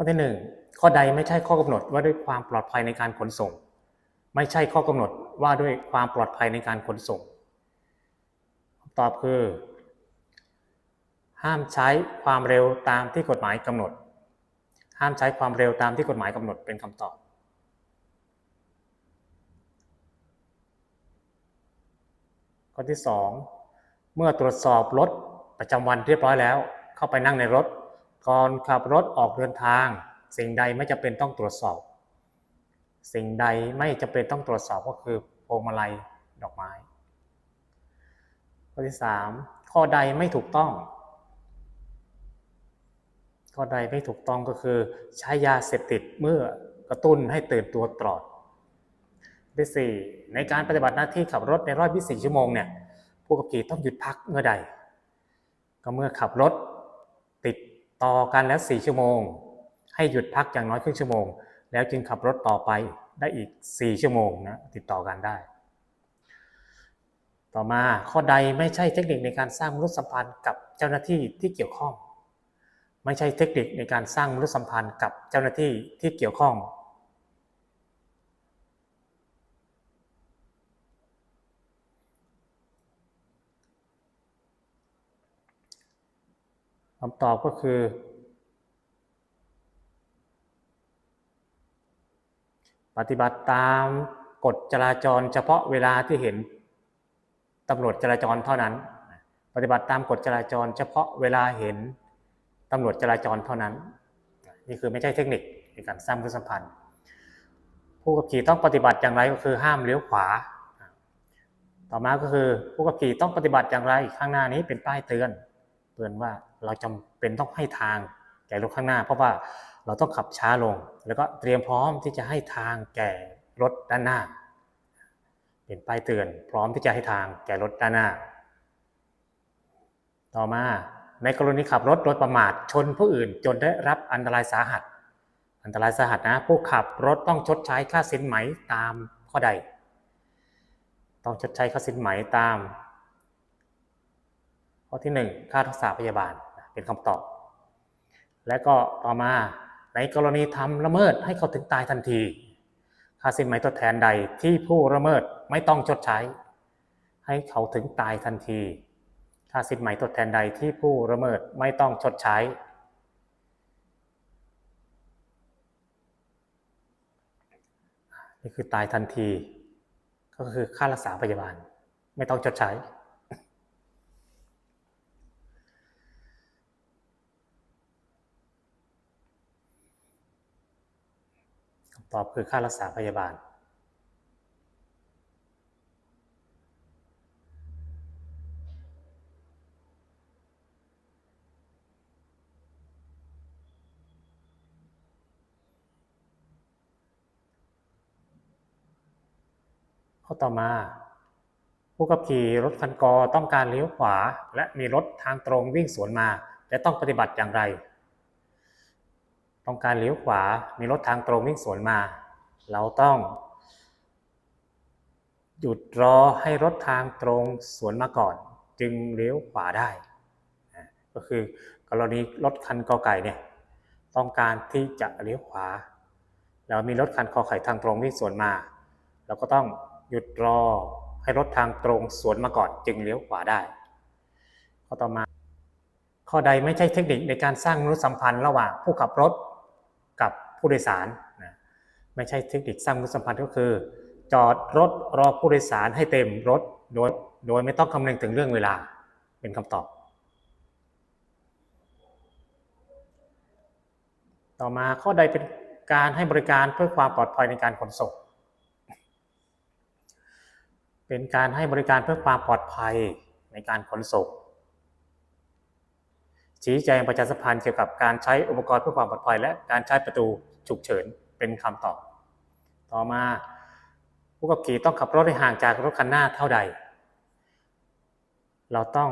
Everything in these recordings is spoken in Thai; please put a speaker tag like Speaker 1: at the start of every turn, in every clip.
Speaker 1: ข้อที่หนึ่งข้อใดไม่ใช่ข้อกำหนดว่าด้วยความปลอดภัยในการขนส่ง ไม่ใช่ข้อกำหนดว่าด้วยความปลอดภัยในการขนส่งตอบคือ ห้ามใช้ความเร็วตามที่กฎหมายกำหนด ห้ามใช้ความเร็วตามที่กฎหมายกำหนดเป็นคำตอบ ข้อที่ 2 เมื่อตรวจสอบรถประจำวันเรียบร้อยแล้ว เข้าไปนั่งในรถ ก่อนขับรถออกเดินทาง สิ่งใดไม่จำเป็นต้องตรวจสอบ สิ่งใดไม่จำเป็นต้องตรวจสอบก็คือพวงมาลัยดอกไม้ ข้อที่3ข้อใดไม่ถูกต้อง ข้อใดไม่ถูกต้องก็คือ ใช้ยาเสพติดเมื่อกระตุ้นให้ตื่นตัวตลอดข้อที่4ในการปฏิบัติหน้าที่ขับรถในรอบ 24 ชั่วโมงเนี่ยผู้ขับขี่ต้องหยุดพักเมื่อใด ก็เมื่อขับรถ ต่อกันแล้ว 4 ชั่วโมง ให้หยุดพักอย่างน้อยครึ่งชั่วโมง แล้วจึงขับรถต่อไปได้อีก 4 ชั่วโมงนะติดต่อกันได้ ต่อมาข้อใดไม่ใช่เทคนิคในการสร้างมนุษยสัมพันธ์กับเจ้าหน้าที่ที่เกี่ยวข้อง ไม่ใช่เทคนิคในการสร้างมนุษยสัมพันธ์กับเจ้าหน้าที่ที่เกี่ยวข้อง คำตอบก็คือ ปฏิบัติตามกฎจราจรเฉพาะเวลาที่เห็นตำรวจจราจรเท่านั้น ปฏิบัติตามกฎจราจร เฉพาะเวลาเห็นตำรวจจราจรเท่านั้น นี่คือไม่ใช่เทคนิคในการสร้างมนุษยสัมพันธ์ ผู้ขับขี่ต้องปฏิบัติอย่างไรก็คือห้ามเลี้ยวขวา ต่อมาก็คือผู้ขับขี่ต้องปฏิบัติอย่างไรข้างหน้านี้เป็นป้ายเตือน เตือนว่า เราจำเป็นต้องให้ทางแก่รถข้างหน้า เพราะว่าเราต้องขับช้าลง แล้วก็เตรียมพร้อมที่จะให้ทางแก่รถด้านหน้า เป็นป้ายเตือน พร้อมที่จะให้ทางแก่รถด้านหน้า ต่อมาในกรณีขับรถโดยประมาทชนผู้อื่น จนได้รับอันตรายสาหัส อันตรายสาหัสนะ ผู้ขับรถต้องชดใช้ค่าสินไหมตามข้อใด ต้องชดใช้ค่าสินไหมตาม ข้อที่ 1 ค่ารักษาพยาบาล เป็นคำตอบ และก็ต่อมาในกรณีทำละเมิดให้เขาถึงตายทันที ค่าสินไหมทดแทนใดที่ผู้ละเมิดไม่ต้องชดใช้ ให้เขาถึงตายทันที ค่าสินไหมทดแทนใดที่ผู้ละเมิดไม่ต้องชดใช้ นี่คือตายทันที ก็คือค่ารักษาพยาบาล ไม่ต้องชดใช้ คำ ตอบคือค่ารักษาพยาบาล ข้อต่อมา ผู้ขับขี่รถคันกอต้องการเลี้ยวขวา และมีรถทางตรงวิ่งสวนมาจะต้องปฏิบัติอย่างไร ต้องการเลี้ยวขวา มีรถทางตรงวิ่งสวนมา เราต้อง หยุดรอให้รถทางตรงสวนมาก่อน จึงเลี้ยวขวาได้ ก็คือกรณีรถคันกอไก่เนี่ยต้องการที่จะเลี้ยวขวา แล้วมีรถคันกอไก่ทางตรงวิ่งสวนมา เราก็ต้องหยุดรอให้รถทางตรงสวนมาก่อนจึงเลี้ยวขวาได้ข้อต่อมา ข้อใดไม่ใช่เทคนิคในการสร้างมนุษยสัมพันธ์ระหว่างผู้ขับรถ กับผู้โดยสารนะไม่ใช่เทคนิคสร้างมนุษยสัมพันธ์ก็คือ จอดรถรอผู้โดยสารให้เต็มรถโดยโดยไม่ต้องคำนึงถึงเรื่องเวลาเป็นคำตอบ ต่อมาข้อใดเป็นการให้บริการเพื่อความปลอดภัยในการขนส่ง เป็นการให้บริการเพื่อความปลอดภัยในการขนส่ง ชี้แจงประชาสัมพันธ์เกี่ยวกับการใช้อุปกรณ์เพื่อความปลอดภัย และการใช้ประตูฉุกเฉินเป็นคำตอบ ต่อมาผู้ขับขี่ต้องขับรถให้ห่างจากรถคันหน้าเท่าใด เราต้อง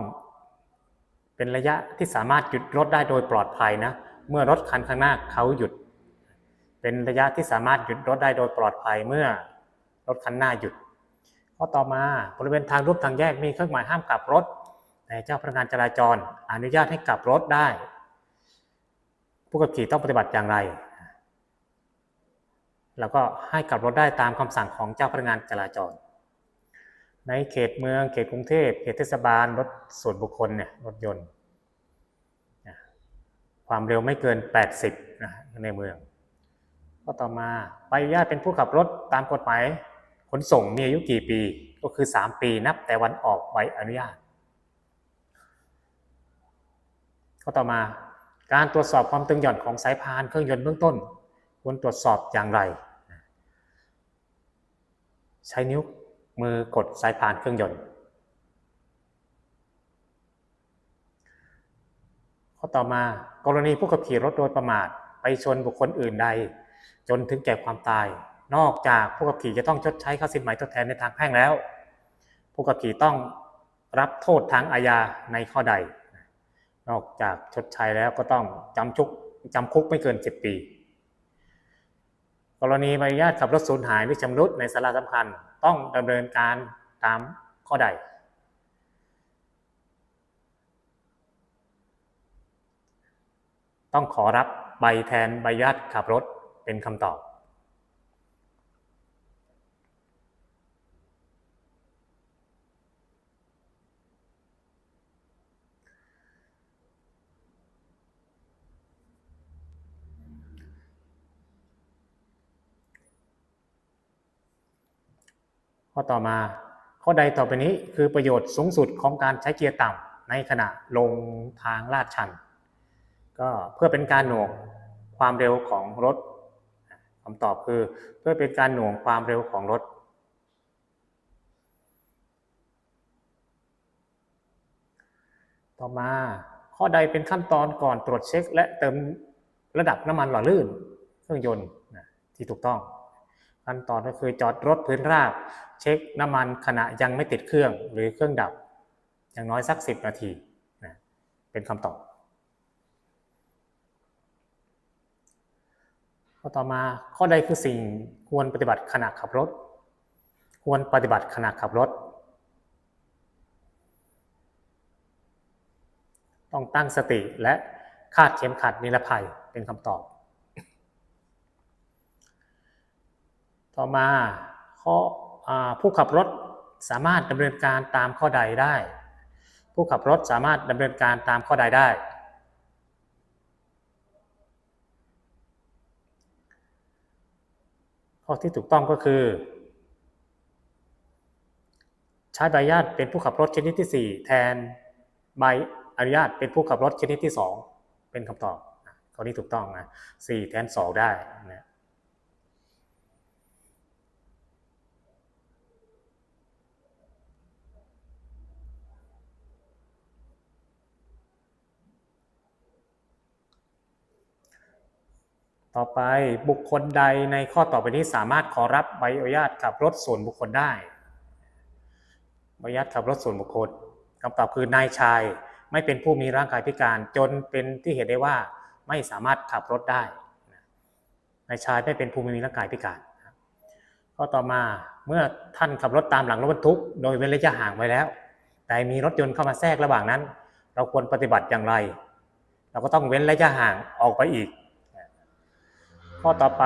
Speaker 1: เป็นระยะที่สามารถหยุดรถได้โดยปลอดภัยนะ เมื่อรถคันข้างหน้าเขาหยุด เป็นระยะที่สามารถหยุดรถได้โดยปลอดภัยเมื่อรถคันหน้าหยุดข้อต่อมาบริเวณทางรูปทางแยกมีเครื่องหมายห้ามกลับรถ แต่เจ้าพนักงานจราจรอนุญาตให้กลับรถได้ ผู้ขับขี่ต้องปฏิบัติอย่างไร แล้วก็ให้ขับรถได้ตามคำสั่งของเจ้าพนักงานจราจร ในเขตเมืองเขตกรุงเทพเขตเทศบาลรถส่วนบุคคลเนี่ยรถยนต์ความเร็วไม่เกิน 80นะในเมือง ก็ต่อมาใบอนุญาตเป็นผู้ขับรถตามกฎหมายขนส่งมีอายุกี่ปีก็คือ 3 ปีนับแต่วันออกใบอนุญาต ก็ต่อมาการตรวจสอบความตึงหย่อนของสายพานเครื่องยนต์เบื้องต้น ควรตรวจสอบอย่างไร ใช้นิ้วมือกดสายพานเครื่องยนต์ ข้อต่อมากรณีผู้ขับขี่รถโดยประมาทไปชนบุคคลอื่นใด จนถึงแก่ความตาย นอกจากผู้ขับขี่จะต้องชดใช้ค่าสินไหมทดแทนในทางแพ่งแล้ว ผู้ขับขี่ต้องรับโทษทางอาญาในข้อใด นอกจากชดใช้แล้วก็ต้องจำคุกจำคุกไม่เกิน 10 ปี กรณีใบอนุญาตขับรถสูญหายหรือชำรุดในสาระสำคัญ ต้องดำเนินการตามข้อใด ต้องขอรับใบแทนใบอนุญาตขับรถเป็นคำตอบ ข้อต่อมา ข้อใดต่อไปนี้คือประโยชน์สูงสุดของการใช้เกียร์ต่ำในขณะลงทางลาดชัน ก็เพื่อเป็นการหน่วงความเร็วของรถคำตอบคือเพื่อเป็นการหน่วงความเร็วของรถต่อมาข้อใดเป็นขั้นตอนก่อนตรวจเช็ค และเติมระดับน้ำมันหล่อลื่นเครื่องยนต์ที่ถูกต้อง ขั้นตอนก็คือจอดรถพื้นราบ เช็คน้ำมันขณะยังไม่ติดเครื่องหรือเครื่องดับ อย่างน้อยสัก 10 นาทีนะเป็นคำตอบข้อต่อมาข้อใดคือสิ่งควรปฏิบัติขณะขับรถ ควรปฏิบัติขณะขับรถ ต้องตั้งสติและคาดเข็มขัดนิรภัยเป็นคำตอบ ต่อมาข้อผู้ขับรถสามารถดำเนินการตามข้อใดได้ ผู้ขับรถสามารถดำเนินการตามข้อใดได้ ข้อที่ถูกต้องก็คือ ใช้ใบอนุญาตเป็นผู้ขับรถชนิดที่ 4 แทนใบอนุญาตเป็นผู้ขับรถชนิดที่ 2 เป็นคำตอบข้อนี้ถูกต้องนะ4แทน 2 ได้นะ ต่อไปบุคคลใดในข้อต่อไปนี้สามารถขอรับใบอนุญาตขับรถส่วนบุคคลได้ใบอนุญาตขับรถส่วนบุคคลคำตอบคือนายชายไม่เป็นผู้มีร่างกายพิการจนเป็นที่เห็นได้ว่าไม่สามารถขับรถได้นายชายไม่เป็นผู้มีร่างกายพิการข้อต่อมาเมื่อท่านขับรถตามหลังรถบรรทุก โดยเว้นระยะห่างไว้แล้ว แต่มีรถยนต์เข้ามาแทรกระหว่างนั้น เราควรปฏิบัติอย่างไร เราก็ต้องเว้นระยะห่างออกไปอีก ข้อต่อไป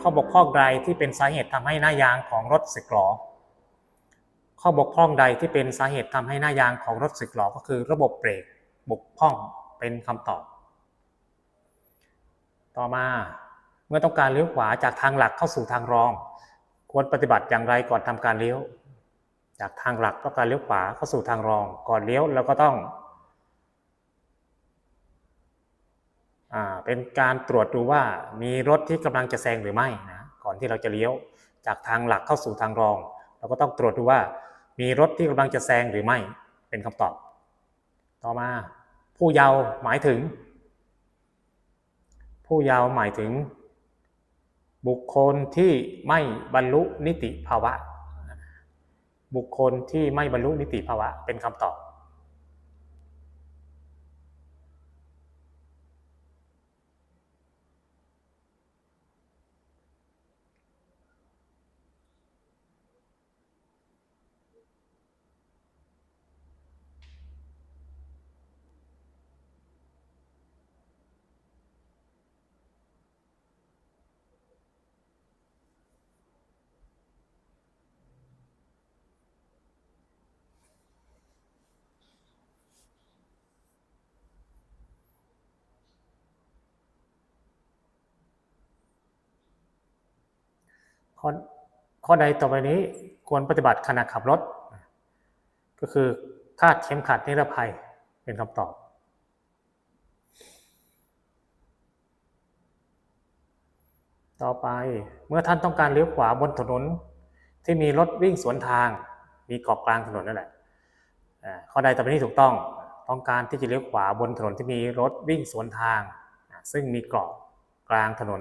Speaker 1: ข้อบกพร่องใดที่เป็นสาเหตุทำให้หน้ายางของรถสึกหรอข้อบกพร่องใดที่เป็นสาเหตุทำให้หน้ายางของรถสึกหรอก็คือระบบเบรกบกพร่องเป็นคำตอบ ต่อมาเมื่อต้องการเลี้ยวขวาจากทางหลักเข้าสู่ทางรอง ควรปฏิบัติอย่างไรก่อนทำการเลี้ยว จากทางหลักต้องการเลี้ยวขวาเข้าสู่ทางรอง ก่อนเลี้ยวเราก็ต้อง อ่า เป็นการตรวจดูว่ามีรถที่กำลังจะแซงหรือไม่นะก่อนที่เราจะเลี้ยวจากทางหลักเข้าสู่ทางรอง เราก็ต้องตรวจดูว่า มีรถที่กำลังจะแซงหรือไม่เป็นคำตอบ ต่อมา ผู้เยาว์หมายถึง ผู้เยาว์หมายถึง บุคคลที่ไม่บรรลุนิติภาวะ บุคคลที่ไม่บรรลุนิติภาวะเป็นคำตอบ ข้อข้อใดต่อไปนี้ควรปฏิบัติขณะขับรถ ก็คือคาดเข็มขัดนิรภัยเป็นคำตอบ ต่อไปเมื่อท่านต้องการเลี้ยวขวาบนถนนที่มีรถวิ่งสวนทาง มีเกาะกลางถนนนั่นแหละข้อใดต่อไปนี้ถูกต้องต้องการที่จะเลี้ยวขวาบนถนนที่มีรถวิ่งสวนทาง ซึ่งมีเกาะกลางถนน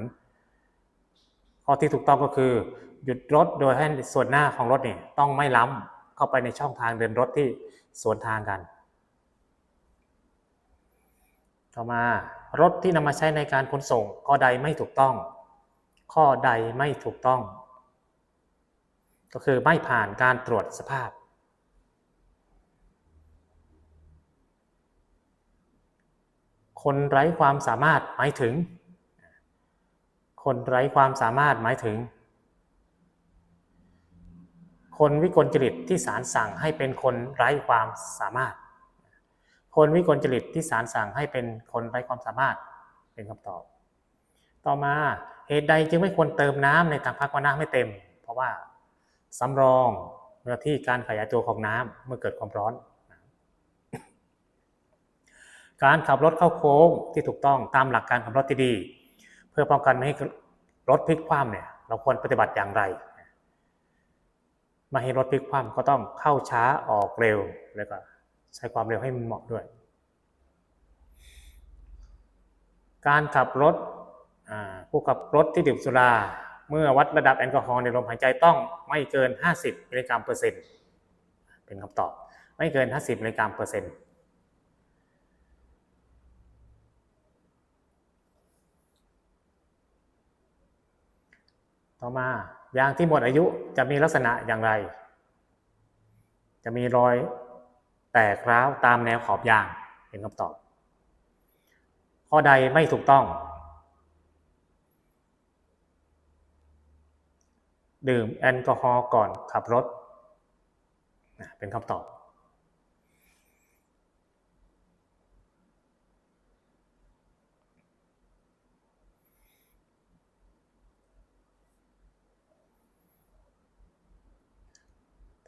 Speaker 1: ข้อที่ถูกต้องก็คือ หยุดรถโดยให้ส่วนหน้าของรถเนี่ยต้องไม่ล้ำเข้าไปในช่องทางเดินรถที่สวนทางกัน ต่อมารถที่นำมาใช้ในการขนส่ง ข้อใดไม่ถูกต้อง ข้อใดไม่ถูกต้อง ก็คือไม่ผ่านการตรวจสภาพคนไร้ความสามารถหมายถึง คนไร้ความสามารถหมายถึง คนวิกลจริตที่ศาลสั่งให้เป็นคนไร้ความสามารถ คนวิกลจริตที่ศาลสั่งให้เป็นคนไร้ความสามารถเป็นคำตอบ ต่อมาเหตุใดจึงไม่ควรเติมน้ำในถังพักว่าน้ำไม่เต็ม เพราะว่าสำรองเนื้อที่การขยายตัวของน้ำเมื่อเกิดความร้อน การขับรถเข้าโค้งที่ถูกต้องตามหลักการขับรถที่ดี พื่อป้องกันไม่ให้รถพลิกคว่ำเนี่ย เราควรปฏิบัติอย่างไรม่ให้รถพลิกคว่ำก็ต้องเข้าช้าออกเร็วแล้วก็ใช้ความเร็วให้มันเหมาะด้วย การขับรถผู้ขับรถที่ดื่มสุรา เมื่อวัดระดับแอลกอฮอล์ในลมหายใจต้องไม่เกิน 50มิลลิกรัมเปอร์เซ็นต์เป็นคำตอบ ไม่เกิน 50มิลลิกรัมเปอร์เซ็นต์ ต่อมายางที่หมดอายุจะมีลักษณะอย่างไร จะมีรอยแตกร้าวตามแนวขอบยางเป็นคำตอบ ข้อใดไม่ถูกต้อง ดื่มแอลกอฮอล์ก่อนขับรถเป็นคำตอบ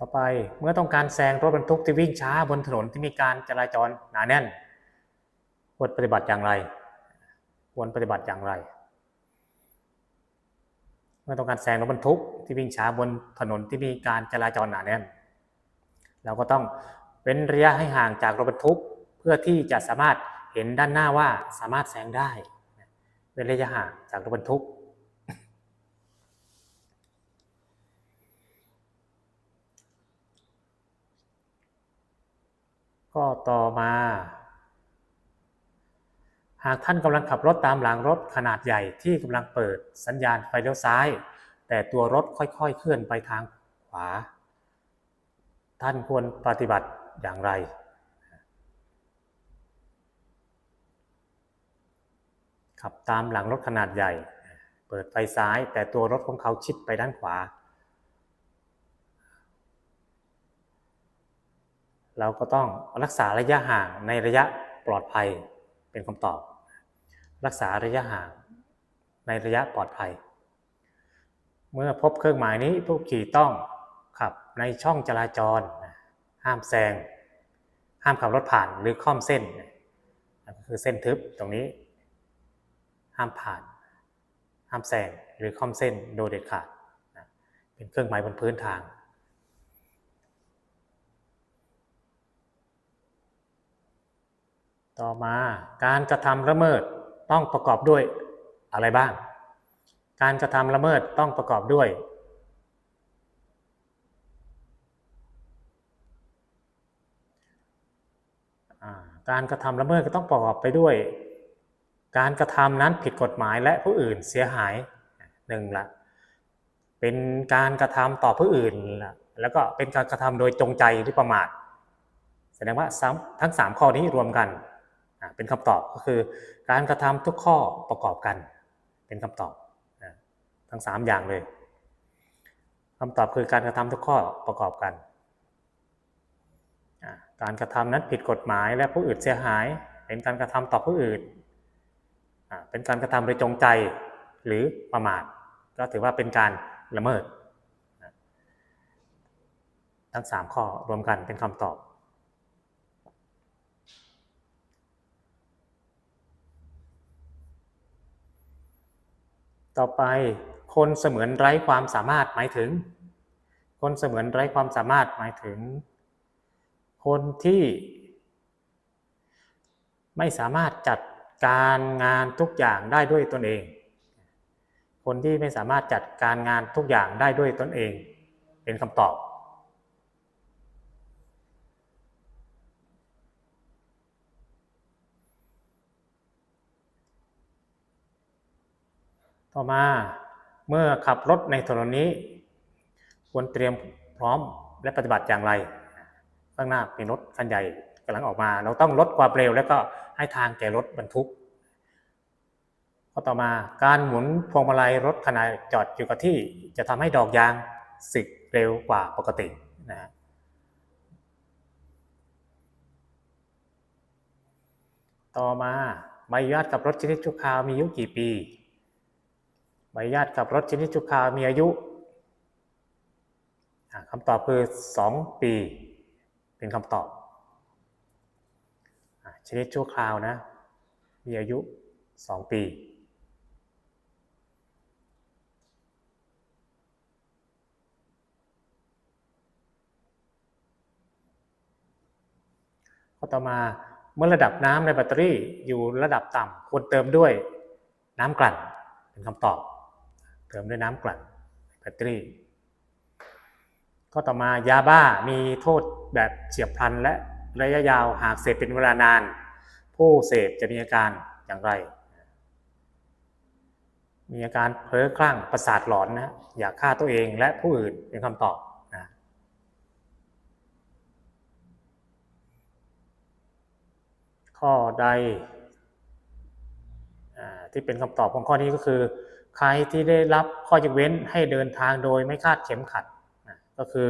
Speaker 1: ต่อไปเมื่อต้องการแซงรถบรรทุกที่วิ่งช้าบนถนนที่มีการจราจรหนาแน่นควรปฏิบัติอย่างไร ควรปฏิบัติอย่างไร เมื่อต้องการแซงรถบรรทุกที่วิ่งช้าบนถนนที่มีการจราจรหนาแน่น เราก็ต้องเว้นระยะให้ห่างจากรถบรรทุก เพื่อที่จะสามารถเห็นด้านหน้าว่าสามารถแซงได้ เว้นระยะห่างจากรถบรรทุก ก็ต่อมา หากท่านกำลังขับรถตามหลังรถขนาดใหญ่ที่กำลังเปิดสัญญาณไฟเลี้ยวซ้าย แต่ตัวรถค่อยๆ เคลื่อนไปทางขวา ท่านควรปฏิบัติอย่างไรขับตามหลังรถขนาดใหญ่ เปิดไฟซ้ายแต่ตัวรถของเขาชิดไปด้านขวา เราก็ต้องรักษาระยะห่างในระยะปลอดภัยเป็นคำตอบ รักษาระยะห่างในระยะปลอดภัย เมื่อพบเครื่องหมายนี้ผู้ขี่ต้องขับในช่องจราจร ห้ามแซง ห้ามขับรถผ่านหรือค่อมเส้นนั่นก็คือเส้นทึบตรงนี้ ห้ามผ่าน ห้ามแซงหรือค่อมเส้นโดยเด็ดขาด เป็นเครื่องหมายบนพื้นทาง ต่อมาการกระทำละเมิดต้องประกอบด้วยอะไรบ้าง การกระทำละเมิดต้องประกอบด้วย การกระทำละเมิดก็ต้องประกอบไปด้วย การกระทำนั้นผิดกฎหมายและผู้อื่นเสียหายหนึ่งละเป็นการกระทำต่อผู้อื่นละแล้วก็เป็นการกระทำโดยจงใจหรือประมาทแสดงว่าทั้ง 3 ข้อนี้รวมกัน เป็นคำตอบก็คือการกระทำทุกข้อประกอบกัน เป็นคำตอบทั้ง 3 อย่างเลยคำตอบคือการกระทำทุกข้อประกอบกัน การกระทำนั้นผิดกฎหมายและผู้อื่นเสียหาย เป็นการกระทำต่อผู้อื่น เป็นการกระทำโดยจงใจหรือประมาท ก็ถือว่าเป็นการละเมิด ทั้งสามข้อรวมกันเป็นคำตอบ ต่อไปคนเสมือนไร้ความสามารถหมายถึง คนเสมือนไร้ความสามารถหมายถึง คนที่ ไม่สามารถจัดการงานทุกอย่างได้ด้วยตนเอง คนที่ไม่สามารถจัดการงานทุกอย่างได้ด้วยตนเอง เป็นคำตอบ ต่อมาเมื่อขับรถในถนนนี้ ควรเตรียมพร้อมและปฏิบัติอย่างไร ข้างหน้ามีรถคันใหญ่กำลังออกมา เราต้องลดความเร็วแล้วก็ให้ทางแก่รถบรรทุกข้อต่อมาการหมุนพวงมาลัยรถขณะจอดอยู่กับที่จะทำให้ดอกยางสึกเร็วกว่าปกตินะฮะต่อมาใบอนุญาตขับรถชนิดชั่วคราวมีอายุกี่ปี ใบอนุญาตขับรถชนิดชั่วคามีอายุคำตอบคือ 2 ปี เป็นคำตอบชนิดชั่วคราวนะ มีอายุ 2 ปี ข้อต่อมาเมื่อระดับน้ำในแบตเตอรี่อยู่ระดับต่ำควรเติมด้วยน้ำกลั่นเป็นคำตอบ เติมด้วยน้ำกลั่นแบตเตอรี่ข้อต่อมายาบ้ามีโทษแบบเฉียบพลันและระยะยาวหากเสพเป็นเวลานาน ผู้เสพจะมีอาการอย่างไร มีอาการเพ้อคลั่งประสาทหลอนนะอยากฆ่าตัวเองและผู้อื่นเป็นคำตอบนะข้อใดที่เป็นคำตอบของข้อนี้ก็คือ ใครที่ได้รับข้อยกเว้นให้เดินทางโดยไม่คาดเข็มขัดก็คือ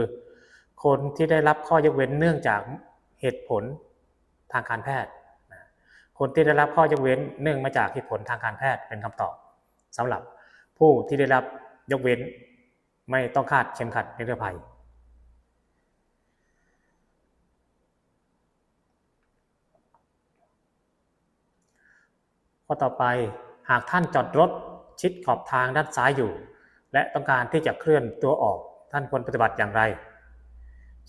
Speaker 1: คนที่ได้รับข้อยกเว้นเนื่องจากเหตุผลทางการแพทย์ คนที่ได้รับข้อยกเว้นเนื่องมาจากเหตุผลทางการแพทย์เป็นคำตอบสำหรับผู้ที่ได้รับยกเว้นไม่ต้องคาดเข็มขัดนิรภัยข้อต่อไปหากท่านจอดรถ ชิดขอบทางด้านซ้ายอยู่ และต้องการที่จะเคลื่อนตัวออก ท่านควรปฏิบัติอย่างไร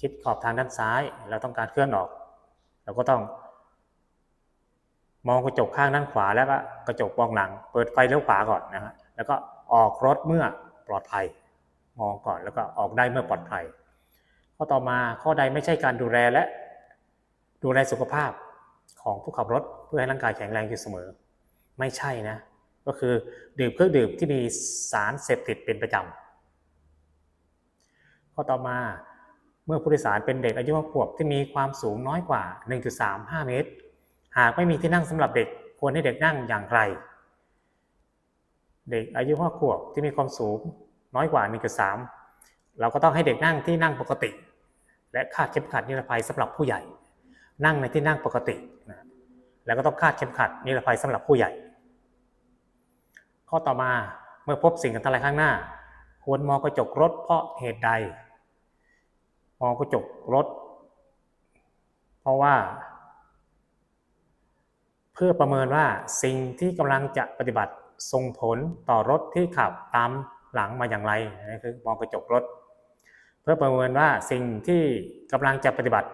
Speaker 1: ชิดขอบทางด้านซ้าย เราต้องการเคลื่อนออก เราก็ต้อง มองกระจกข้างด้านขวาแล้วก็กระจกมองหลัง เปิดไฟเลี้ยวขวาก่อนนะฮะแล้วก็ออกรถเมื่อปลอดภัย มองก่อนแล้วก็ออกได้เมื่อปลอดภัย ข้อต่อมาข้อใดไม่ใช่การดูแลและ ดูแลสุขภาพของผู้ขับรถเพื่อให้ร่างกายแข็งแรงอยู่เสมอ ไม่ใช่นะ ก็คือดื่มเครื่องดื่มที่มีสารเสพติดเป็นประจำข้อต่อมาเมื่อผู้โดยสารเป็นเด็กอายุขวบที่มีความสูงน้อยกว่า 1.35 เมตร หากไม่มีที่นั่งสำหรับเด็กควรให้เด็กนั่งอย่างไร เด็กอายุ5ขวบที่มีความสูงน้อยกว่า 1.3 เราก็ต้องให้เด็กนั่งที่นั่งปกติ และคาดเข็มขัดนิรภัยสำหรับผู้ใหญ่ นั่งในที่นั่งปกตินะแล้วก็ต้องคาดเข็มขัดนิรภัยสำหรับผู้ใหญ่ ข้อต่อมาเมื่อพบสิ่งอันตรายข้างหน้า ควรมองกระจกรถเพราะเหตุใด มองกระจกรถ เพราะว่า เพื่อประเมินว่าสิ่งที่กำลังจะปฏิบัติส่งผลต่อรถที่ขับตามหลังมาอย่างไรนี่คือมองกระจกรถ เพื่อประเมินว่าสิ่งที่กำลังจะปฏิบัติ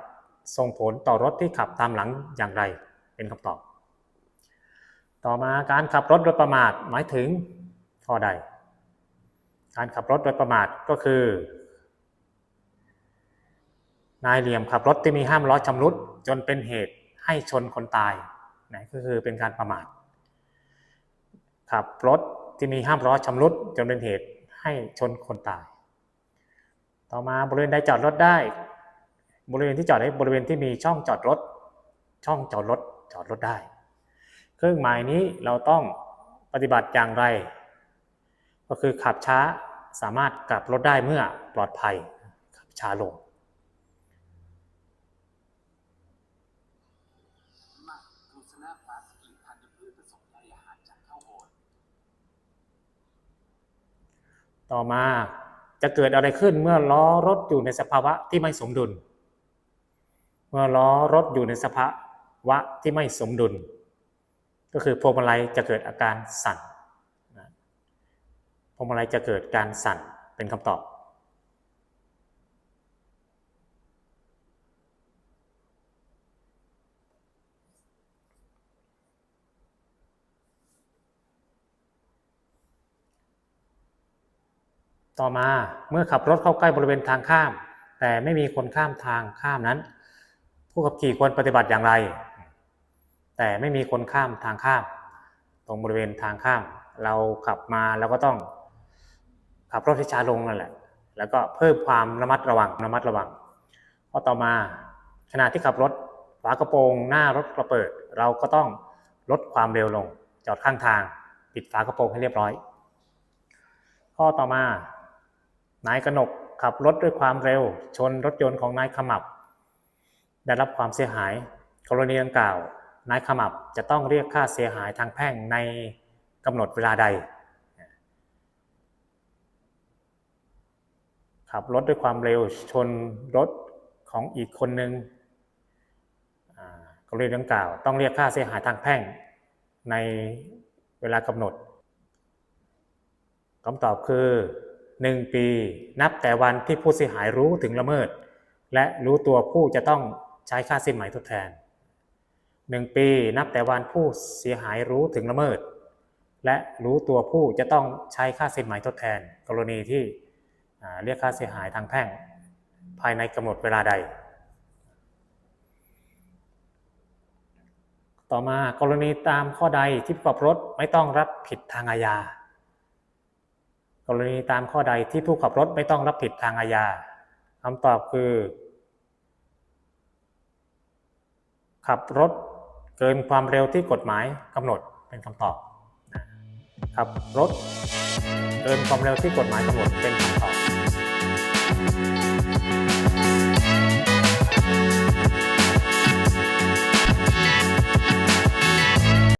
Speaker 1: ส่งผลต่อรถที่ขับตามหลังอย่างไร เป็นคำตอบ ต่อมาการขับรถโดยประมาทหมายถึงข้อใด การขับรถโดยประมาทก็คือ นายเหลี่ยมขับรถที่มีห้ามล้อชำรุดจนเป็นเหตุให้ชนคนตายนะก็คือเป็นการประมาท ขับรถที่มีห้ามล้อชำรุดจนเป็นเหตุให้ชนคนตาย ต่อมาบริเวณใดจอดรถได้ บริเวณที่จอดได้บริเวณที่มีช่องจอดรถ ช่องจอดรถจอดรถได้ เครื่องหมายนี้เราต้องปฏิบัติอย่างไร ก็คือขับช้าสามารถกลับรถได้เมื่อปลอดภัยขับช้าลง
Speaker 2: ต่
Speaker 1: อมาจะเกิดอะไรขึ้นเมื่อล้อรถอยู่ในสภาวะที่ไม่สมดุล เมื่อล้อรถอยู่ในสภาวะที่ไม่สมดุล ก็คือพวงมาลัยจะเกิดอาการสั่นพวงมาลัยจะเกิดการสั่นเป็นคำตอบ ต่อมาเมื่อขับรถเข้าใกล้บริเวณทางข้าม แต่ไม่มีคนข้ามทางข้ามนั้น ผู้ขับขี่ควรปฏิบัติอย่างไร แต่ไม่มีคนข้ามทางข้าม ตรงบริเวณทางข้าม เราขับมาเราก็ต้องขับรถให้ช้าลงนั่นแหละ แล้วก็เพิ่มความระมัดระวังระมัดระวังข้อต่อมาขณะที่ขับรถฝากระโปรงหน้ารถกระเปิด เราก็ต้องลดความเร็วลง จอดข้างทาง ปิดฝากระโปรงให้เรียบร้อย ข้อต่อมานายกนกขับรถด้วยความเร็ว ชนรถยนต์ของนายขมับ ได้รับความเสียหาย กรณีดังกล่าว นายขมับจะต้องเรียกค่าเสียหายทางแพ่งในกำหนดเวลาใด ขับรถด้วยความเร็วชนรถของอีกคนหนึ่งกรณีดังกล่าว ต้องเรียกค่าเสียหายทางแพ่งในเวลากำหนดคำตอบคือ 1 ปีนับแต่วันที่ผู้เสียหายรู้ถึงละเมิด และรู้ตัวผู้จะต้องใช้ค่าสินไหมทดแทน 1ปีนับแต่วันผู้เสียหายรู้ถึงละเมิด และรู้ตัวผู้จะต้องใช้ค่าสินไหมทดแทน กรณีที่เรียกค่าเสียหายทางแพ่ง ภายในกำหนดเวลาใด ต่อมากรณีตามข้อใดที่ผู้ขับรถไม่ต้องรับผิดทางอาญา กรณีตามข้อใดที่ผู้ขับรถไม่ต้องรับผิดทางอาญาคำตอบคือ ขับรถ เกินความเร็วที่กฎหมายกำหนดเป็นคำตอบนะขับรถเกินความเร็วที่กฎหมายกำหนดเป็นคำตอบ